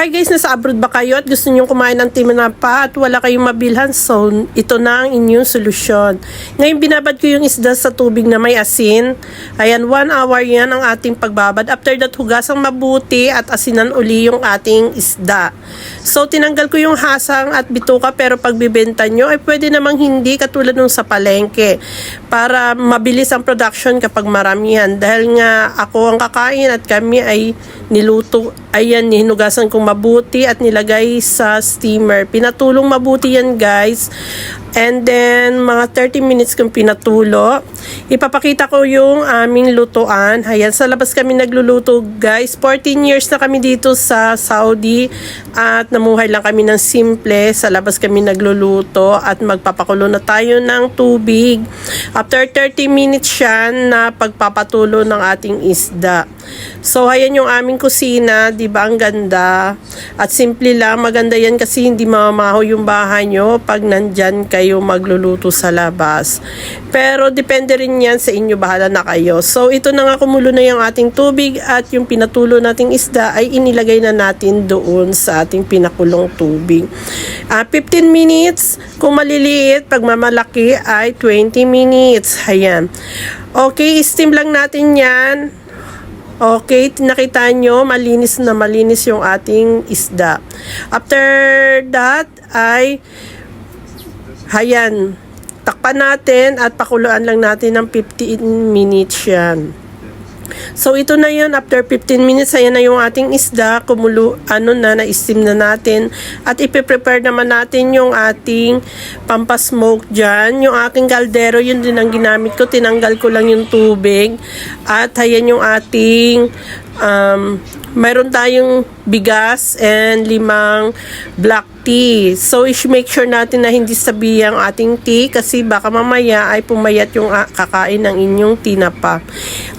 Hi guys, nasa abroad ba kayo at gusto nyong kumain ng tinapa at wala kayong mabilhan? So, ito na ang inyong solusyon. Ngayon, binabad ko yung isda sa tubig na may asin. Ayan, one hour yan ang ating pagbabad. After that, hugasang mabuti at asinan uli yung ating isda. So, tinanggal ko yung hasang at bituka pero pag bibenta nyo, ay pwede namang hindi katulad nung sa palengke para mabilis ang production kapag maramihan. Dahil nga ako ang kakain at kami ay niluto, ayan, hinugasan kong mabuti at nilagay sa steamer. Pinatulong mabuti yan guys. And then, mga 30 minutes kong pinatulo. Ipapakita ko yung aming lutuan. Ayan, sa labas kami nagluluto guys. 14 years na kami dito sa Saudi at namuhay lang kami ng simple. Sa labas kami nagluluto at magpapakulo na tayo ng tubig. After 30 minutes siya na pagpapatulo ng ating isda. So, ayan yung aming kusina. di ba Ang ganda. At simple lang. Maganda yan kasi hindi mamamaho yung bahay nyo pag nandyan kayo magluluto sa labas. Pero, depende rin yan sa inyo. Bahala na kayo. So, ito na nga kumulo na yung ating tubig at yung pinatulo nating isda ay inilagay na natin doon sa ating pinakulong tubig. Ah, 15 minutes. Kung maliliit, pag mamalaki ay 20 minutes. Ayan. Okay, steam lang natin yan. Okay, nakita nyo, malinis na malinis yung ating isda. After that, ay, hayan, takpan natin at pakuluan lang natin ng 15 minutes yan. So ito na yun, after 15 minutes, ayan na yung ating isda, kumulo, ano na, na-steam na natin. At ipiprepare naman natin yung ating pampasmoke dyan. Yung aking kaldero, yun din ang ginamit ko, tinanggal ko lang yung tubig. At ayan yung ating, um, mayroon tayong bigas and limang black tea. So, is make sure natin na hindi sabi ang ating tea kasi baka mamaya ay pumayat yung ah, kakain ng inyong tinapa.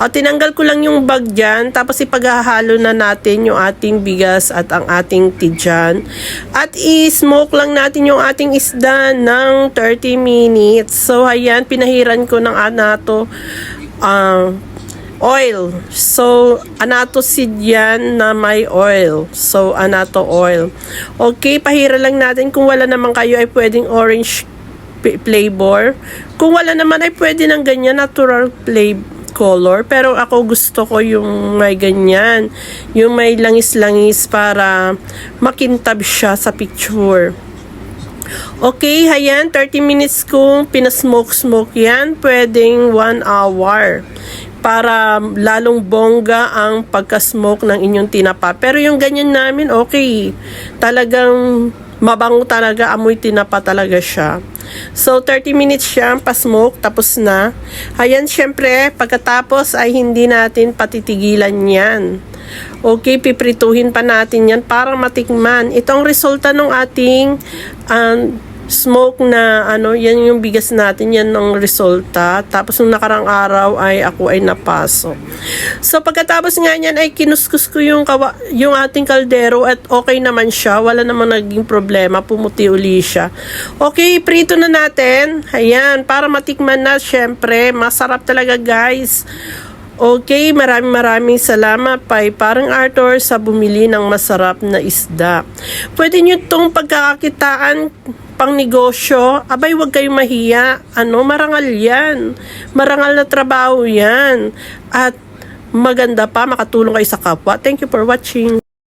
O, tinanggal ko lang yung bag dyan, tapos ipaghahalo na natin yung ating bigas at ang ating tea dyan. At i-smoke lang natin yung ating isda ng 30 minutes. So, ayan, pinahiran ko ng anato. ah oil. So, anato seed yan na may oil. So, anato oil. Okay, pahira lang natin. Kung wala naman kayo ay pwedeng orange flavor. Kung wala naman ay pwede ng ganyan natural flavor color. Pero ako gusto ko yung may ganyan. Yung may langis-langis para makintab siya sa picture. Okay, hayan, 30 minutes kung pinasmoke-smoke yan, pwedeng 1 hour para lalong bongga ang pagka-smoke ng inyong tinapa. Pero yung ganyan namin, okay. Talagang mabango talaga, amoy tinapa talaga siya. So, 30 minutes siya, pa-smoke, tapos na. Ayan, syempre, pagkatapos ay hindi natin patitigilan yan. Okay, piprituhin pa natin yan para matikman. Itong resulta ng ating um, smoke na ano, yan yung bigas natin, yan ang resulta. Tapos nung nakarang araw ay ako ay napasok. So pagkatapos nga niyan ay kinuskus ko yung, kawa, yung ating kaldero at okay naman siya. Wala naman naging problema, pumuti uli siya. Okay, prito na natin. Ayan, para matikman na, syempre, masarap talaga guys. Okay, maraming maraming salamat kay parang Arthur sa bumili ng masarap na isda. Pwede nyo itong pagkakakitaan pang negosyo, abay wag kayong mahiya. Ano, marangal yan. Marangal na trabaho yan. At maganda pa, makatulong kayo sa kapwa. Thank you for watching.